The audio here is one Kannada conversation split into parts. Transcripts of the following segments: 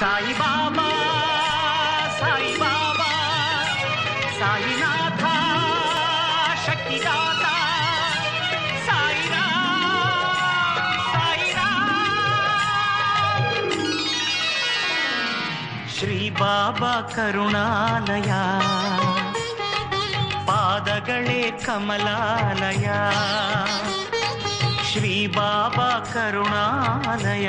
ಸಾಯಿಬಾಬಾ ಸಾಯಿಬಾಬಾ ಸಾಯಿನಾಥ ಶಕ್ತಿದಾತ ಸಾಯಿರಾಮ್ ಸಾಯಿರಾಮ್ ಶ್ರೀ ಬಾಬಾ ಕರುಣಾಲಯ ಪಾದಗಳೇ ಕಮಲಾಲಯ ಶ್ರೀ ಬಾಬಾ ಕರುಣಾಲಯ ಪಾದಗಳೇ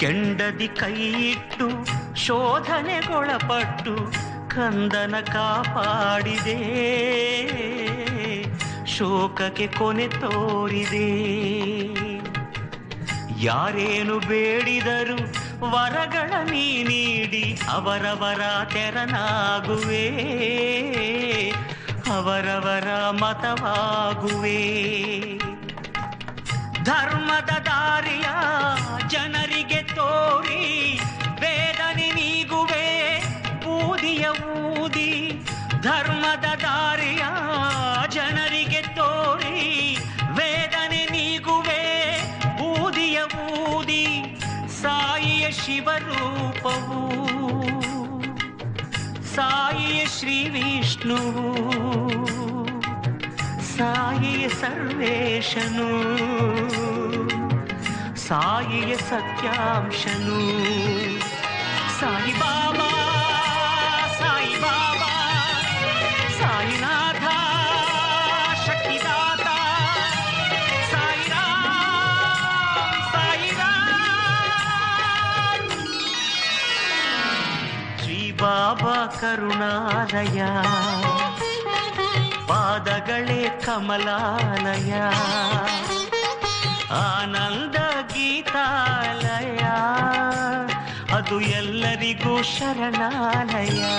ಕೆಂಡದಿ ಕೈಯಿಟ್ಟು ಶೋಧನೆಗೊಳಪಟ್ಟು ಕಂದನ ಕಾಪಾಡಿದೆ. ಶೋಕಕ್ಕೆ ಕೊನೆ ತೋರಿದೆ. ಯಾರೇನು ಬೇಡಿದರು ವರಗಳ ನೀ ನೀಡಿ ಅವರವರ ತೆರನಾಗುವೆ. ಅವರವರ ಮತವಾಗುವೆ. ಧರ್ಮದ ದಾರಿಯ ಜನರಿಗೆ శ్రీ విష్ణు. సాయి సర్వేషను సాయి సత్యాంశను. సాయి బాబా. ಬಾಬಾ ಕರುಣಾಲಯ. ಪಾದಗಳೇ ಕಮಲಾಲಯ. ಆನಂದ ಗೀತಾಲಯ. ಅದು ಎಲ್ಲರಿಗೂ ಶರಣಾಲಯ.